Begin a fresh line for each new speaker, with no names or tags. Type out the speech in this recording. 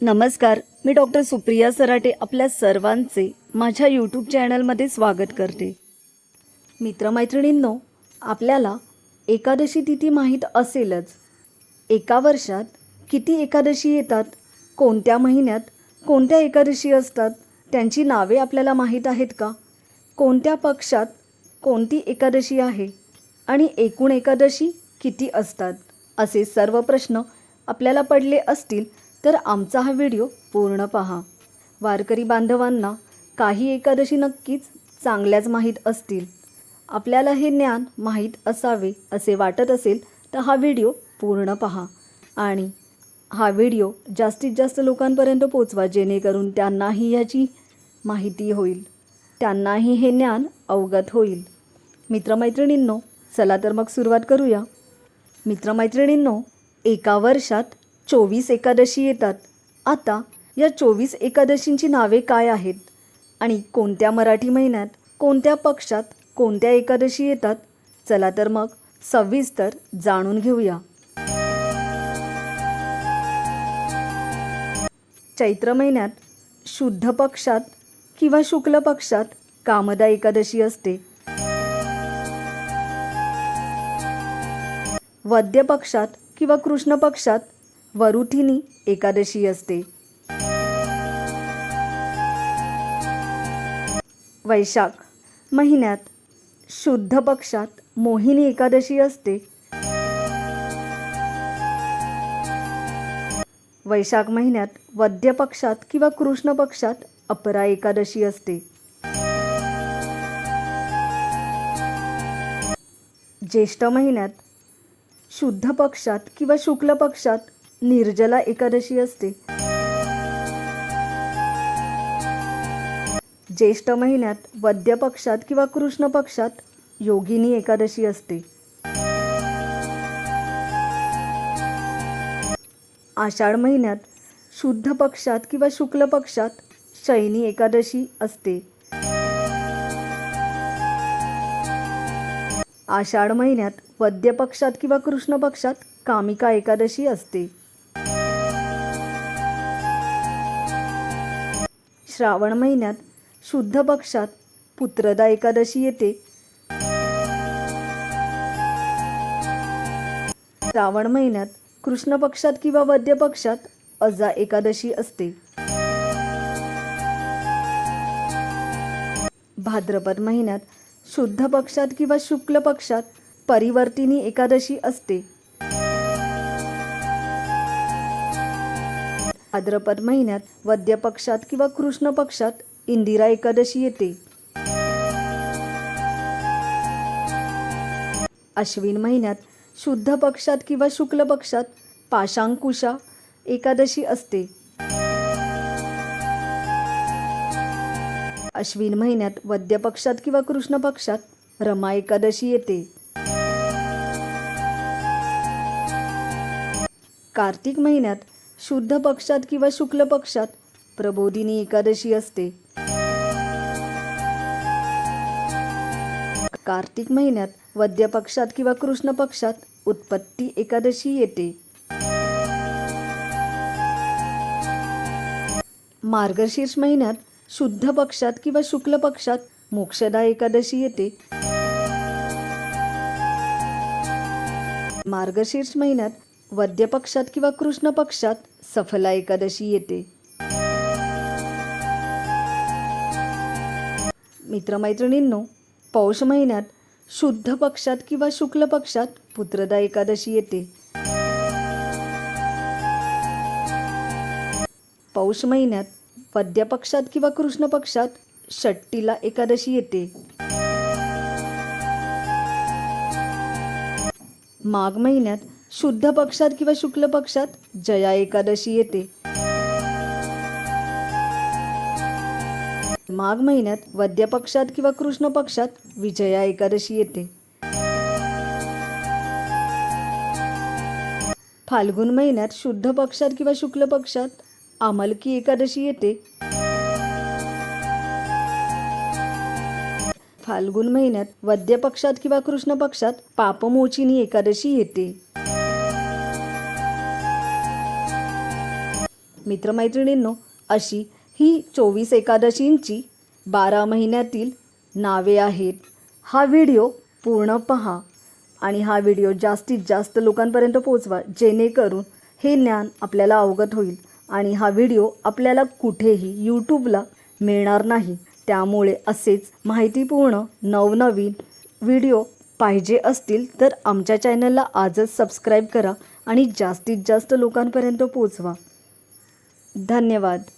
नमस्कार मी डॉक्टर सुप्रिया सराटे आपल्या सर्वांचे माझ्या यूट्यूब चॅनलमध्ये स्वागत करते. मित्रमैत्रिणींनो आपल्याला एकादशी तिथी माहीत असेलच. एका वर्षात किती एकादशी येतात? कोणत्या महिन्यात कोणत्या एकादशी असतात? त्यांची नावे आपल्याला माहीत आहेत का? कोणत्या पक्षात कोणती एकादशी आहे? आणि एकूण एकादशी किती असतात? असे सर्व प्रश्न आपल्याला पडले असतील तर आमचा हा व्हिडिओ पूर्ण पहा. वारकरी बांधवांना काही एकादशी नक्कीच चांगल्याच माहीत असतील. आपल्याला हे ज्ञान माहीत असावे असे वाटत असेल तर हा व्हिडिओ पूर्ण पहा. आणि हा व्हिडिओ जास्तीत जास्त लोकांपर्यंत पोचवा जेणेकरून त्यांनाही ह्याची माहिती होईल. त्यांनाही हे ज्ञान अवगत होईल. मित्रमैत्रिणींनो चला तर मग सुरुवात करूया. मित्रमैत्रिणींनो एका वर्षात चोवीस एकादशी येतात. आता या चोवीस एकादशींची नावे काय आहेत? आणि कोणत्या मराठी महिन्यात कोणत्या पक्षात कोणत्या एकादशी येतात? चला तर मग सविस्तर जाणून घेऊया. चैत्र महिन्यात शुद्ध पक्षात किंवा शुक्ल पक्षात कामदा एकादशी असते. वद्य पक्षात किंवा कृष्ण पक्षात वरुथिनी एकादशी असते. वैशाख महिन्यात शुद्ध पक्षात मोहिनी एकादशी असते. वैशाख महिन्यात वद्य पक्षात किंवा कृष्ण पक्षात अपरा एकादशी असते. ज्येष्ठ महिन्यात शुद्ध पक्षात किंवा शुक्ल पक्षात निर्जला एकादशी असते. ज्येष्ठ महिन्यात वद्य पक्षात किंवा कृष्ण पक्षात योगिनी एकादशी असते. आषाढ महिन्यात शुद्ध पक्षात किंवा शुक्ल पक्षात शयनी एकादशी असते. आषाढ महिन्यात वद्य पक्षात किंवा कृष्ण पक्षात कामिका एकादशी असते. श्रावण महिन्यात शुद्ध पक्षात पुत्रदा एकादशी येते. श्रावण महिन्यात कृष्ण पक्षात किंवा वद्य पक्षात अजा एकादशी असते. भाद्रपद महिन्यात शुद्ध पक्षात किंवा शुक्ल पक्षात परिवर्तिनी एकादशी असते. भाद्रपद महिन्यात वद्य पक्षात किंवा कृष्ण पक्षात इंदिरा एकादशी येते. अश्विन महिन्यात शुद्ध पक्षात किंवा शुक्ल पक्षात पाशांकुशा एकादशी असते. अश्विन महिन्यात वद्य पक्षात किंवा कृष्ण पक्षात रमा एकादशी येते. कार्तिक महिन्यात शुद्ध पक्षात किंवा शुक्ल पक्षात प्रबोधिनी एकादशी असते. कार्तिक महिन्यात वद्य पक्षात किंवा कृष्ण पक्षात उत्पत्ती एकादशी येते. मार्गशीर्ष महिन्यात शुद्ध पक्षात किंवा शुक्ल पक्षात मोक्षदा एकादशी येते. मार्गशीर्ष महिन्यात वद्य पक्षात किंवा कृष्ण पक्षात सफला एकादशी येते. मित्रमैत्रिणींनो पौष महिन्यात शुद्ध पक्षात किंवा शुक्ल पक्षात पुत्रदा एकादशी येते. पौष महिन्यात वद्य पक्षात किंवा कृष्ण पक्षात षट्टीला एकादशी येते. माघ महिन्यात शुद्ध पक्षात किंवा शुक्ल पक्षात जया एकादशी येते. माघ महिन्यात वद्य पक्षात किंवा कृष्ण पक्षात विजया एकादशी येते. फाल्गुन महिन्यात शुद्ध पक्षात किंवा शुक्ल पक्षात आमलकी एकादशी येते. फाल्गुन महिन्यात वद्य पक्षात किंवा कृष्ण पक्षात पापमोचिनी एकादशी येते. मित्रमैत्रिणींनो अशी ही चोवीस एकादशींची बारा महिन्यातील नावे आहेत. हा व्हिडिओ पूर्ण पहा आणि हा व्हिडिओ जास्तीत जास्त लोकांपर्यंत पोचवा जेणेकरून हे ज्ञान आपल्याला अवगत होईल आणि हा व्हिडिओ आपल्याला कुठेही यूट्यूबला मिळणार नाही. त्यामुळे असेच माहितीपूर्ण नवनवीन व्हिडिओ पाहिजे असतील तर आमच्या चॅनलला आजच सबस्क्राईब करा आणि जास्तीत जास्त लोकांपर्यंत पोचवा धन्यवाद.